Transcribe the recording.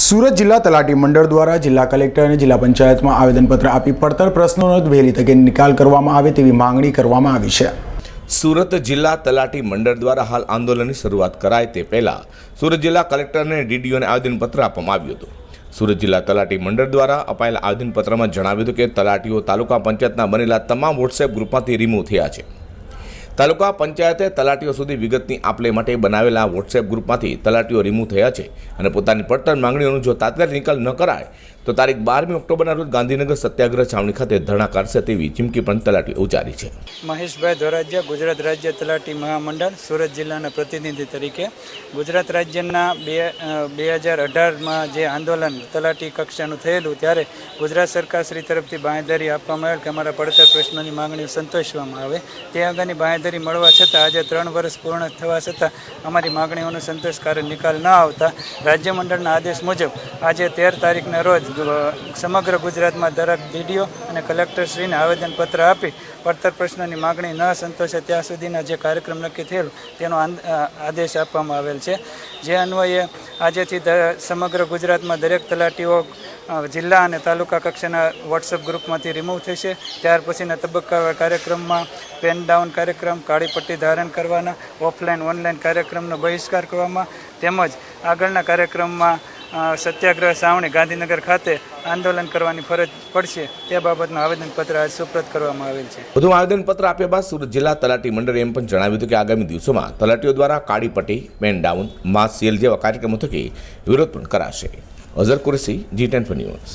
સુરત જિલ્લા તલાટી મંડળ દ્વારા જિલ્લા કલેક્ટર અને જિલ્લા પંચાયતમાં આવેદનપત્ર આપી પડતર પ્રશ્નોનો વહેલી તકે નિકાલ કરવામાં આવે તેવી માંગણી કરવામાં આવી છે. સુરત જિલ્લા તલાટી મંડળ દ્વારા હાલ આંદોલનની શરૂઆત કરાય તે પહેલાં સુરત જિલ્લા કલેક્ટરને ડીડીઓને આવેદનપત્ર આપવામાં આવ્યું હતું. સુરત જિલ્લા તલાટી મંડળ દ્વારા અપાયેલા આવેદનપત્રમાં જણાવ્યું હતું કે તલાટીઓ તાલુકા પંચાયતના બનેલા તમામ વોટ્સએપ ગ્રુપમાંથી રિમૂવ થયા છે. તાલુકા પંચાયતે તલાટીઓ સુધી વિગતની આપલે માટે બનાવેલા વોટ્સએપ ગ્રુપમાંથી તલાટીઓ રિમૂવ થયા છે અને પોતાની પડતર માંગણીઓનું જો તાત્કાલિક નિકાલ ન કરાય તો તારીખ બારમી ઓક્ટોબરના રોજ ગાંધીનગર સત્યાગ્રહ છાવણી ખાતે ધરણા કાઢશે તેવી ચીમકી પણ તલાટી ઉચ્ચારી છે. મહેશભાઈ ધોરાજીયા, ગુજરાત રાજ્ય તલાટી મહામંડળ, સુરત જિલ્લાના પ્રતિનિધિ તરીકે. ગુજરાત રાજ્યના બે બે હજાર અઢારમાં જે આંદોલન તલાટી કક્ષાનું થયેલું, ત્યારે ગુજરાત સરકાર શ્રી તરફથી બાંહેધરી આપવામાં આવેલ કે અમારા પડતર પ્રશ્નોની માંગણીઓ સંતોષવામાં આવે. તે અંગેની બાંહેધરી મળવા છતાં આજે ત્રણ વર્ષ પૂર્ણ થવા છતાં અમારી માંગણીઓનો સંતોષકારક નિકાલ ન આવતા રાજ્ય મંડળના આદેશ મુજબ આજે તેર તારીખના રોજ સમગ્ર ગુજરાતમાં દરેક ડીડીઓ અને કલેક્ટરશ્રીને આવેદનપત્ર આપી પડતર પ્રશ્નોની માગણી ન સંતોષે ત્યાં સુધીના જે કાર્યક્રમ નક્કી થયેલ, તેનો આંદ- આદેશ આપવામાં આવેલ છે. જે અન્વયે આજેથી સમગ્ર ગુજરાતમાં દરેક તલાટીઓ જિલ્લા અને તાલુકા કક્ષાના વોટ્સઅપ ગ્રુપમાંથી રિમૂવ થશે. ત્યાર પછીના તબક્કાવાર કાર્યક્રમમાં પેન ડાઉન કાર્યક્રમ, કાળી પટ્ટી ધારણ કરવાના, ઓફલાઈન ઓનલાઈન કાર્યક્રમનો બહિષ્કાર કરવામાં, તેમજ આગળના કાર્યક્રમમાં સત્યાગ્રહ સાવણી ગાંધીનગર ખાતે આંદોલન કરવાની ફરજ પડશે તે બાબતનું આવેદનપત્ર આજ સુપ્રત કરવામાં આવેલ છે. વધુ આવેદનપત્ર આપ્યા બાદ સુરત જિલ્લા તલાટી મંડળે એમ પણ જણાવ્યું હતું કે આગામી દિવસોમાં તલાટીઓ દ્વારા કાળી પટ્ટી પેન ડાઉન, માસ સેલ જેવા કાર્યક્રમો થકી વિરોધ પણ કરાશે. Azhar Qureshi, G ten news.